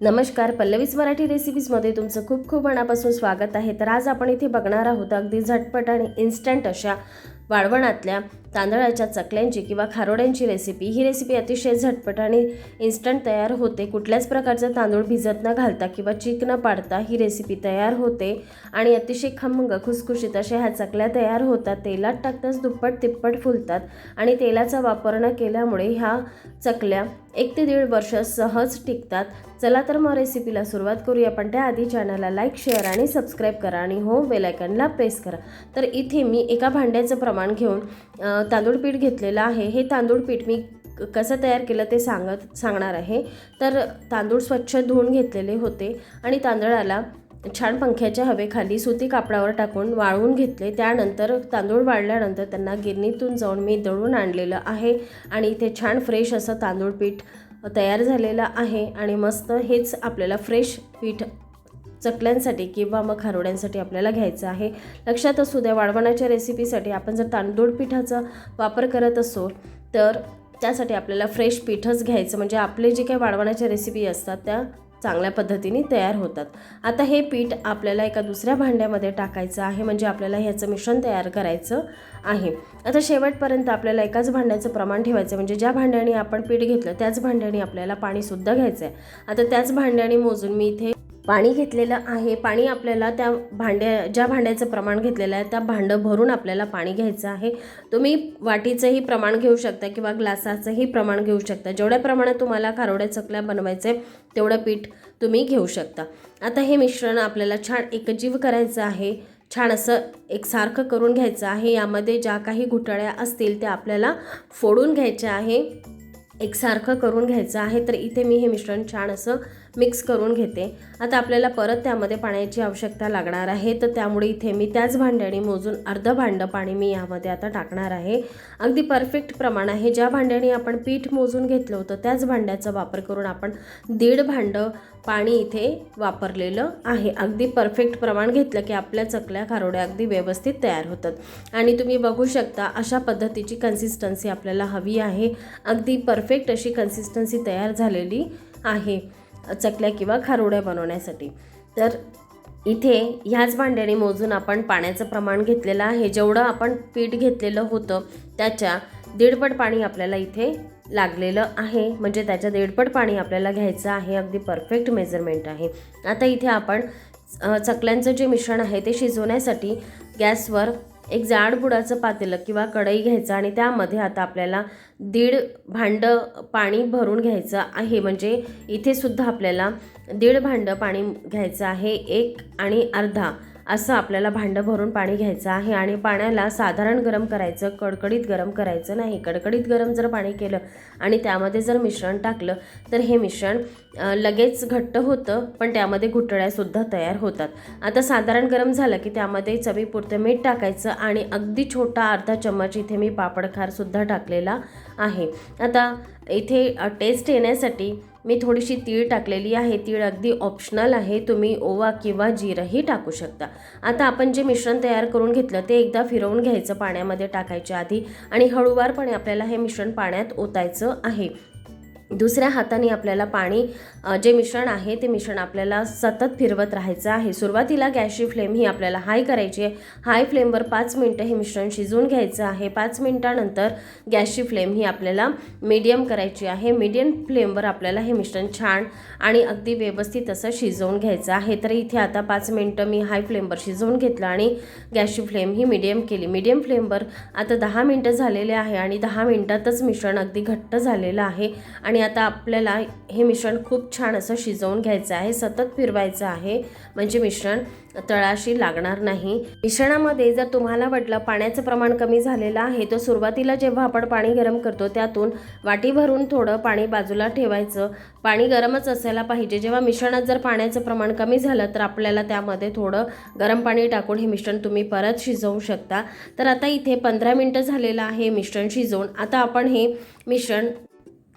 नमस्कार पल्लवीज मराठी रेसिपीजमध्ये तुमचं खूप खूप मनापासून स्वागत आहे. तर आज आपण इथे बघणार आहोत अगदी झटपट आणि इन्स्टंट अशा वाळवणातल्या तांदळाच्या चकल्यांची किंवा खारोड्यांची रेसिपी ही रेसिपी अतिशय झटपट आणि इन्स्टंट तयार होते. कुठल्याच प्रकारचं तांदूळ भिजत न घालता किंवा चीक न पाडता ही रेसिपी तयार होते आणि अतिशय खमंग खुसखुशीत अशा ह्या चकल्या तयार होतात. तेलात टाकताच दुप्पट तिप्पट फुलतात आणि तेलाचा वापर न केल्यामुळे ह्या चकल्या एक ते दीड वर्ष सहज टिकतात. चला तर मग रेसिपीला सुरुवात करूया. पण त्याआधी चॅनलला लाईक शेअर आणि सबस्क्राईब करा आणि हो बेलायकनला प्रेस करा. तर इथे मी एका भांड्याचं प्रमाण घेऊन तांदूळ पीठ घेतलेलं आहे. हे तांदूळ पीठ मी कसं तयार केलं ते सांगत सांगणार आहे. तर तांदूळ स्वच्छ धुवून घेतलेले होते आणि तांदळाला छान पंख्याच्या हवेखाली सुती कापडावर टाकून वाळवून घेतले. त्यानंतर तांदूळ वाळल्यानंतर त्यांना गिरणीतून जाऊन मी दळून आणलेलं आहे आणि इथे छान फ्रेश असं तांदूळ पीठ तयार झालेलं आहे आणि मस्त हेच आपल्याला फ्रेश पीठ चकल्यांसाठी किंवा मग खारोड्यांसाठी आपल्याला घ्यायचं आहे. लक्षात असू द्या वाळवणाच्या रेसिपीसाठी आपण जर तांदूळ पिठाचा वापर करत असो तर त्यासाठी आपल्याला फ्रेश पीठच घ्यायचं. म्हणजे आपले जे काही वाळवणाच्या रेसिपी असतात त्या चांगल्या पद्धतीने तयार होतात. आता हे पीठ आपल्याला एका दुसऱ्या भांड्यामध्ये टाकायचं आहे. म्हणजे आपल्याला ह्याचं मिश्रण तयार करायचं आहे. आता शेवटपर्यंत आपल्याला एकाच भांड्याचं प्रमाण ठेवायचं. म्हणजे ज्या भांड्याने आपण पीठ घेतलं त्याच भांड्याने आपल्याला पाणीसुद्धा घ्यायचं आहे आता त्याच भांड्याने मोजून मी इथे पाणी घेतलेलं आहे. पाणी आपल्याला त्या भांड्या ज्या भांड्याचं प्रमाण घेतलेलं आहे त्या भांडं भरून आपल्याला पाणी घ्यायचं आहे. तुम्ही वाटीचंही प्रमाण घेऊ शकता किंवा ग्लासाचंही प्रमाण घेऊ शकता. जेवढ्या प्रमाणात तुम्हाला खारोड्या चकल्या बनवायचे तेवढं पीठ तुम्ही घेऊ शकता. आता हे मिश्रण आपल्याला छान एकजीव करायचं आहे. छान असं एकसारखं करून घ्यायचं आहे. यामध्ये ज्या काही घुटाळ्या असतील त्या आपल्याला फोडून घ्यायच्या आहे. एकसारखं करून घ्यायचं आहे. तर इथे मी हे मिश्रण छान असं मिक्स करून घेते. आता आपल्याला परत त्यामध्ये पाण्याची आवश्यकता लागणार आहे. तर त्यामुळे इथे मी त्याच भांड्याने मोजून अर्धं भांडं पाणी मी यामध्ये आता टाकणार आहे. अगदी परफेक्ट प्रमाण आहे. ज्या भांड्याने आपण पीठ मोजून घेतलं होतं त्याच भांड्याचा वापर करून आपण दीड भांडं पाणी इथे वापरलेलं आहे. अगदी परफेक्ट प्रमाण घेतलं की आपल्या चकल्या खारोड्या अगदी व्यवस्थित तयार होतात. आणि तुम्ही बघू शकता अशा पद्धतीची कन्सिस्टन्सी आपल्याला हवी आहे. अगदी परफेक्ट अशी कन्सिस्टन्सी तयार झालेली आहे. चकल्या किंवा खारुड्या बनवण्यासाठी. तर इथे ह्याच भांड्याने मोजून आपण पाण्याचं प्रमाण घेतलेलं आहे. जेवढं आपण पीठ घेतलेलं होतं त्याच्या दीडपट पाणी आपल्याला इथे लागलेलं आहे. म्हणजे त्याच्या दीडपट पाणी आपल्याला घ्यायचं आहे. अगदी परफेक्ट मेजरमेंट आहे. आता इथे आपण चकल्यांचं जे मिश्रण आहे ते शिजवण्यासाठी गॅसवर एक जाड बुडाचं पातेलं किंवा कढई घ्यायचं आणि त्यामध्ये आता आपल्याला दीड भांडं पाणी भरून घ्यायचं आहे. म्हणजे इथे सुद्धा आपल्याला दीड भांडं पाणी घ्यायचं आहे. एक आणि अर्धा. असं आपल्याला भांडं भरून पाणी घ्यायचं आहे आणि पाण्याला साधारण गरम करायचं कडकडीत गरम करायचं नाही. कडकडीत गरम जर पाणी केलं आणि त्यामध्ये जर मिश्रण टाकलं तर हे मिश्रण लगेच घट्ट होतं पण त्यामध्ये घुटळ्यासुद्धा तयार होतात. आता साधारण गरम झालं की त्यामध्ये चवीपुरतं मीठ टाकायचं आणि अगदी छोटा अर्धा चम्मच इथे मी पापडखारसुद्धा टाकलेला आहे. आता इथे टेस्ट येण्यासाठी मी थोडीशी तीळ टाकलेली आहे. तीळ अगदी ऑप्शनल आहे. तुम्ही ओवा किंवा जिरंही टाकू शकता. आता आपण जे मिश्रण तयार करून घेतलं ते एकदा फिरवून घ्यायचं पाण्यामध्ये टाकायच्या आधी आणि हळूवारपणे आपल्याला हे मिश्रण पाण्यात ओतायचं आहे. दुसऱ्या हाताने आपल्याला पाणी जे मिश्रण आहे ते मिश्रण आपल्याला सतत फिरवत राहायचं आहे. सुरुवातीला गॅसची फ्लेम ही आपल्याला हाय करायची आहे. हाय फ्लेमवर पाच मिनटं हे मिश्रण शिजवून घ्यायचं आहे. पाच मिनटानंतर गॅसची फ्लेम ही आपल्याला मीडियम करायची आहे. मीडियम फ्लेमवर आपल्याला हे मिश्रण छान आणि अगदी व्यवस्थित असं शिजवून घ्यायचं आहे. तर इथे आता पाच मिनटं मी हाय फ्लेमवर शिजवून घेतलं आणि गॅसची फ्लेम ही मीडियम केली. मीडियम फ्लेमवर आता दहा मिनटं झालेले आहे आणि दहा मिनटातच मिश्रण अगदी घट्ट झालेलं आहे आणि आता आपल्याला हे मिश्रण खूप छान असं शिजवून घ्यायचं आहे सतत फिरवायचं आहे. म्हणजे मिश्रण तळाशी लागणार नाही. मिश्रणामध्ये जर तुम्हाला वाटलं पाण्याचं प्रमाण कमी झालेलं आहे तर सुरुवातीला जेव्हा आपण पाणी गरम करतो त्यातून वाटी भरून थोडं पाणी बाजूला ठेवायचं. पाणी गरमच असायला पाहिजे. जेव्हा मिश्रणात जर पाण्याचं प्रमाण कमी झालं तर आपल्याला त्यामध्ये थोडं गरम पाणी टाकून हे मिश्रण तुम्ही परत शिजवू शकता. तर आता इथे पंधरा मिनटं झालेलं आहे मिश्रण शिजवून. आता आपण हे मिश्रण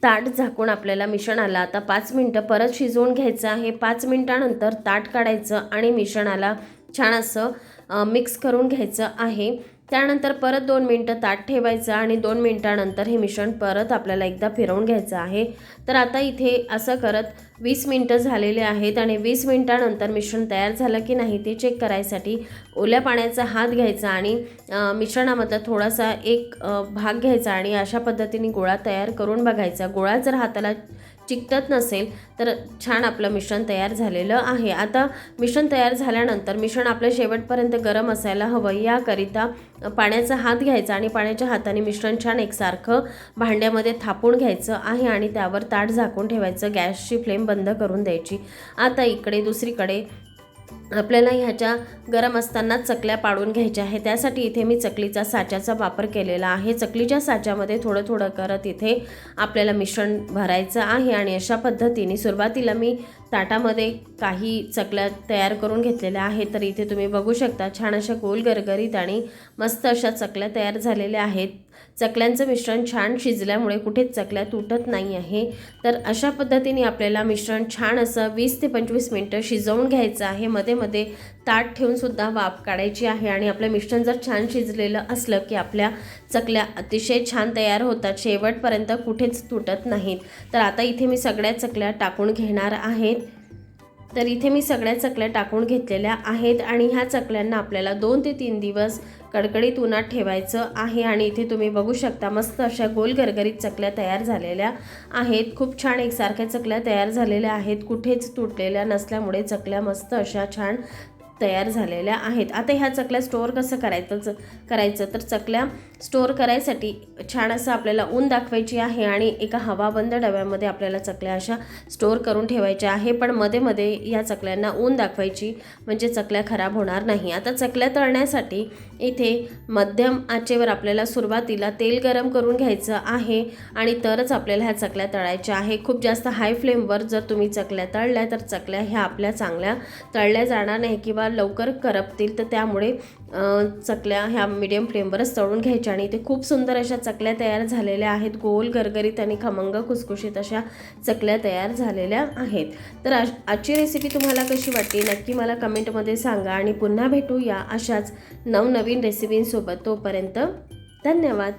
ताट झाकून आपल्याला मिश्रणाला आता पाच मिनटं परत शिजवून घ्यायचं आहे. पाच मिनटानंतर ताट काढायचं आणि मिश्रणाला छान असं मिक्स करून घ्यायचं आहे. त्यानंतर परत दोन मिनटं ताट ठेवायचं आणि दोन मिनटानंतर हे मिश्रण परत आपल्याला एकदा फिरवून घ्यायचं आहे. तर आता इथे असं करत वीस मिनटं झालेले आहेत आणि वीस मिनटानंतर मिश्रण तयार झालं की नाही ते चेक करायसाठी ओल्या पाण्याचा हात घ्यायचा आणि मिश्रणामधला थोडासा एक भाग घ्यायचा आणि अशा पद्धतीने गोळा तयार करून बघायचा. गोळा जर हाताला चिकटत नसेल तर छान आपलं मिश्रण तयार झालेलं आहे. आता मिश्रण तयार झाल्यानंतर मिश्रण आपलं शेवटपर्यंत गरम असायला हवं. याकरिता पाण्याचा हात घ्यायचा आणि पाण्याच्या हाताने मिश्रण छान एकसारखं भांड्यामध्ये थापून घ्यायचं आहे आणि त्यावर ताट झाकून ठेवायचं. गॅसची फ्लेम बंद करून द्यायची. आता इकडे दुसरीकडे आपल्याला ह्याच्या गरम असताना चकल्या पाडून घ्यायच्या आहे त्यासाठी इथे मी चकलीचा साच्याचा वापर केलेला आहे. चकलीच्या साच्यामध्ये थोडं थोडं करत इथे आपल्याला मिश्रण भरायचं आहे आणि अशा पद्धतीने सुरुवातीला मी ताटामध्ये काही चकल्या तयार करून घेतलेल्या आहेत तर इथे तुम्ही बघू शकता छान अशा गोल गरगरीत आणि मस्त अशा चकल्या तयार झालेल्या आहेत. चकल्यांचं मिश्रण छान शिजल्यामुळे कुठेच चकल्या तुटत नाही आहे. तर अशा पद्धतीने आपल्याला मिश्रण छान असं वीस ते पंचवीस मिनटं शिजवून घ्यायचं आहे. मध्ये मध्ये ताट ठेवूनसुद्धा वाफ काढायची आहे आणि आपलं मिश्रण जर छान शिजलेलं असलं की आपल्या चकल्या अतिशय छान तयार होतात शेवटपर्यंत कुठेच तुटत नाहीत. तर आता इथे मी सगळ्या चकल्या टाकून घेणार आहेत तर इथे मी सगळ्या चकल्या टाकून घेतलेल्या आहेत आणि ह्या चकल्यांना आपल्याला दोन ते तीन दिवस कडकडीत उन्हात ठेवायचं आहे आणि इथे तुम्ही बघू शकता मस्त अशा गोल गरगरीत चकल्या तयार झालेल्या आहेत. खूप छान एकसारख्या चकल्या तयार झालेल्या आहेत. कुठेच तुटलेल्या नसल्यामुळे चकल्या मस्त अशा छान तयार झालेल्या आहेत. आता ह्या चकल्या स्टोअर कसं करायचं च- करायचं? तर चकल्या स्टोअर करायसाठी छान असं आपल्याला ऊन दाखवायची आहे आणि एका हवाबंद डब्यामध्ये आपल्याला चकल्या अशा स्टोअर करून ठेवायच्या आहे. पण मध्ये मध्ये या चकल्यांना ऊन दाखवायची म्हणजे चकल्या खराब होणार नाही. आता चकल्या तळण्यासाठी इथे मध्यम आचेवर आपल्याला सुरुवातीला तेल गरम करून घ्यायचं आहे आणि तरच आपल्याला ह्या चकल्या तळायच्या आहे. खूप जास्त हाय फ्लेमवर जर तुम्ही चकल्या तळल्या तर चकल्या ह्या आपल्या चांगल्या तळल्या जाणार नाही किंवा लवकर करपतील तर त्यामुळे चकल्या ह्या मिडियम फ्लेमवरच तळून घ्यायच्या आणि ते खूप सुंदर अशा चकल्या तयार झालेल्या आहेत. गोल गरगरीत आणि खमंग खुसखुशीत अशा चकल्या तयार झालेल्या आहेत. तर आज- आजची रेसिपी तुम्हाला कशी वाटली? नक्की मला कमेंटमध्ये सांगा आणि पुन्हा भेटू या अशाच नवनवीन रेसिपींसोबत तोपर्यंत धन्यवाद.